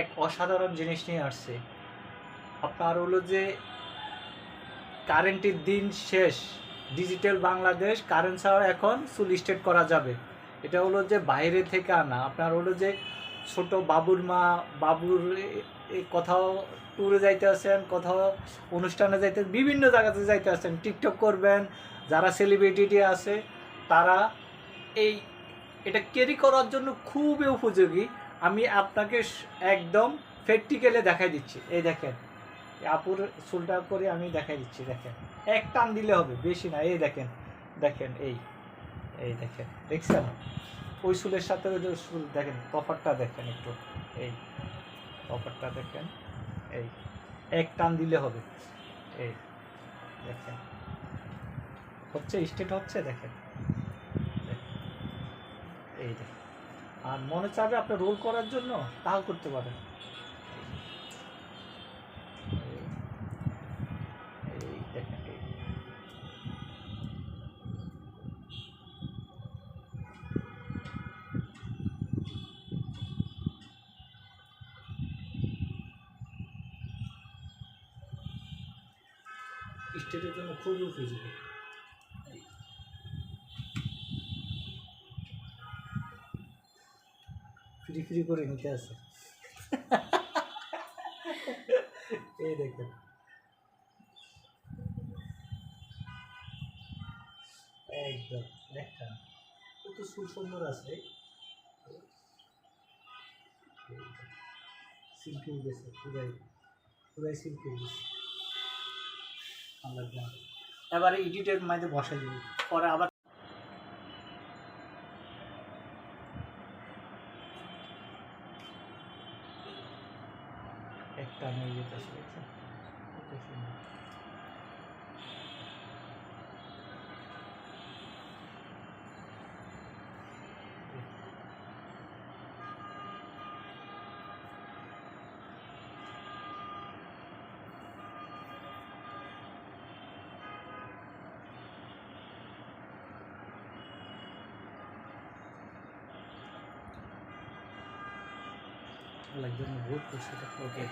এক অসাধারণ জিনিস নিয়ে আসছে। আপনার হলো যে কারেন্টের দিন শেষ ডিজিটাল বাংলাদেশ কারেন্ট ছাড়া এখন সুলিস্টেড করা যাবে। এটা হলো যে, বাইরে থেকে আনা। আপনার হলো যে, ছোট বাবুর মা, বাবুর কোথাও ট্যুরে যাইতে আসেন, কোথাও অনুষ্ঠানে যাইতে, বিভিন্ন জায়গাতে যাইতে আসেন টিকটক করবেন, যারা সেলিব্রিটি আছে, তারা এই, এটা ক্যারি করার জন্য খুবই উপযোগী। আমি আপনাকে একদম প্র্যাকটিক্যালে দেখাই দিচ্ছি। এই দেখেন আপুর চুলটা করে আমি দেখাই দিচ্ছি, দেখেন। এক টান দিলে হবে, বেশি না, এই দেখেন দেখেন, এই এই দেখেন, দেখছেন? ওই চুলের সাথে ওই চুল, দেখেন, কপারটা দেখেন একটু, এই, কপারটা দেখেন, এই, এক টান দিলে হবে, এই, দেখেন। হচ্ছে স্টেট হচ্ছে, দেখেন। এই দেখেন। আর মনে চাবে আপনি রোল করার জন্য তাও করতে পারেন। স্টেটের জন্য খুবই উপযোগী ফ্রি ফ্রি করে নিতে আছে এই দেখেন। একদম দেখেন কত সুন্দর আছে। সিল্কি গেছে, পুরাই পুরাই গেছে। এবারে এডিটের মাঝে বসাই দিব। পরে আবার একটা নিয়ে যেতেছে দেখছেন? লাগবে না বহুত করছে ওকে